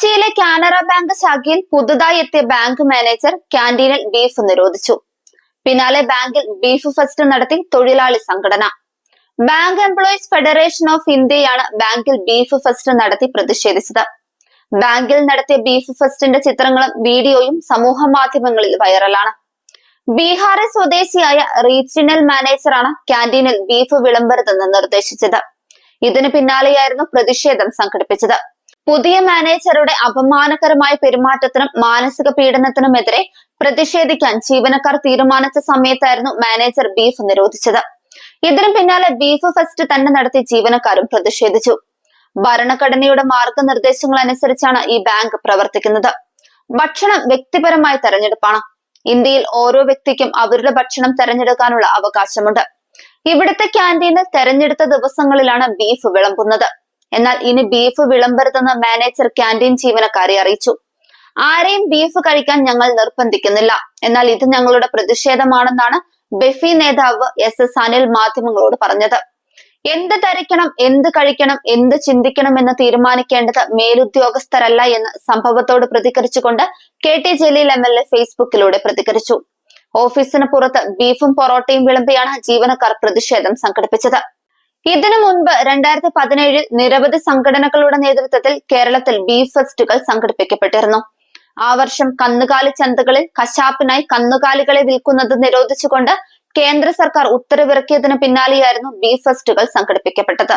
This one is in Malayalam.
കൊച്ചിയിലെ കാനറ ബാങ്ക് ശാഖയിൽ പുതുതായി എത്തിയ ബാങ്ക് മാനേജർ ക്യാന്റീനിൽ ബീഫ് നിരോധിച്ചു. പിന്നാലെ ബാങ്കിൽ ബീഫ് ഫെസ്റ്റ് നടത്തി തൊഴിലാളി സംഘടന. ബാങ്ക് എംപ്ലോയീസ് ഫെഡറേഷൻ ഓഫ് ഇന്ത്യയാണ് ബാങ്കിൽ ബീഫ് ഫെസ്റ്റ് നടത്തി പ്രതിഷേധിച്ചത്. ബാങ്കിൽ നടത്തിയ ബീഫ് ഫെസ്റ്റിന്റെ ചിത്രങ്ങളും വീഡിയോയും സമൂഹ മാധ്യമങ്ങളിൽ വൈറലാണ്. ബീഹാറി സ്വദേശിയായ റീജിയണൽ മാനേജറാണ് ക്യാന്റീനിൽ ബീഫ് വിളമ്പരുതെന്ന് നിർദ്ദേശിച്ചത്. ഇതിന് പിന്നാലെയായിരുന്നു പ്രതിഷേധം സംഘടിപ്പിച്ചത്. പുതിയ മാനേജറുടെ അപമാനകരമായ പെരുമാറ്റത്തിനും മാനസിക പീഡനത്തിനുമെതിരെ പ്രതിഷേധിക്കാൻ ജീവനക്കാർ തീരുമാനിച്ച സമയത്തായിരുന്നു മാനേജർ ബീഫ് നിരോധിച്ചത്. ഇതിനു പിന്നാലെ ബീഫ് ഫെസ്റ്റ് തന്നെ നടത്തി ജീവനക്കാരും പ്രതിഷേധിച്ചു. ഭരണഘടനയുടെ മാർഗനിർദ്ദേശങ്ങൾ അനുസരിച്ചാണ് ഈ ബാങ്ക് പ്രവർത്തിക്കുന്നത്. ഭക്ഷണം വ്യക്തിപരമായ തെരഞ്ഞെടുപ്പാണ്. ഇന്ത്യയിൽ ഓരോ വ്യക്തിക്കും അവരുടെ ഭക്ഷണം തെരഞ്ഞെടുക്കാനുള്ള അവകാശമുണ്ട്. ഇവിടുത്തെ ക്യാന്റീനിൽ തെരഞ്ഞെടുത്ത ദിവസങ്ങളിലാണ് ബീഫ് വിളമ്പുന്നത്. എന്നാൽ ഇനി ബീഫ് വിളമ്പരുതെന്ന് മാനേജർ ക്യാന്റീൻ ജീവനക്കാരെ അറിയിച്ചു. ആരെയും ബീഫ് കഴിക്കാൻ ഞങ്ങൾ നിർബന്ധിക്കുന്നില്ല. എന്നാൽ ഇത് ഞങ്ങളുടെ പ്രതിഷേധമാണെന്നാണ് ബെഫി നേതാവ് എസ് എസ് അനിൽ മാധ്യമങ്ങളോട് പറഞ്ഞത്. എന്ത് ധരിക്കണം എന്ത് കഴിക്കണം എന്ത് ചിന്തിക്കണം എന്ന് തീരുമാനിക്കേണ്ടത് മേലുദ്യോഗസ്ഥരല്ല എന്ന് സംഭവത്തോട് പ്രതികരിച്ചുകൊണ്ട് K T Jaleel M L A ഫേസ്ബുക്കിലൂടെ പ്രതികരിച്ചു. ഓഫീസിന് പുറത്ത് ബീഫും പൊറോട്ടയും വിളമ്പിയാണ് ജീവനക്കാർ പ്രതിഷേധം സംഘടിപ്പിച്ചത്. ഇതിനു മുൻപ് രണ്ടായിരത്തി പതിനേഴിൽ നിരവധി സംഘടനകളുടെ നേതൃത്വത്തിൽ കേരളത്തിൽ ബീഫ് ഫെസ്റ്റുകൾ സംഘടിപ്പിക്കപ്പെട്ടിരുന്നു. ആ വർഷം കന്നുകാലി ചന്തകളിൽ കശാപ്പിനായി കന്നുകാലികളെ വിൽക്കുന്നത് നിരോധിച്ചുകൊണ്ട് കേന്ദ്ര സർക്കാർ ഉത്തരവിറക്കിയതിന് പിന്നാലെയായിരുന്നു ബീഫ് ഫെസ്റ്റുകൾ സംഘടിപ്പിക്കപ്പെട്ടത്.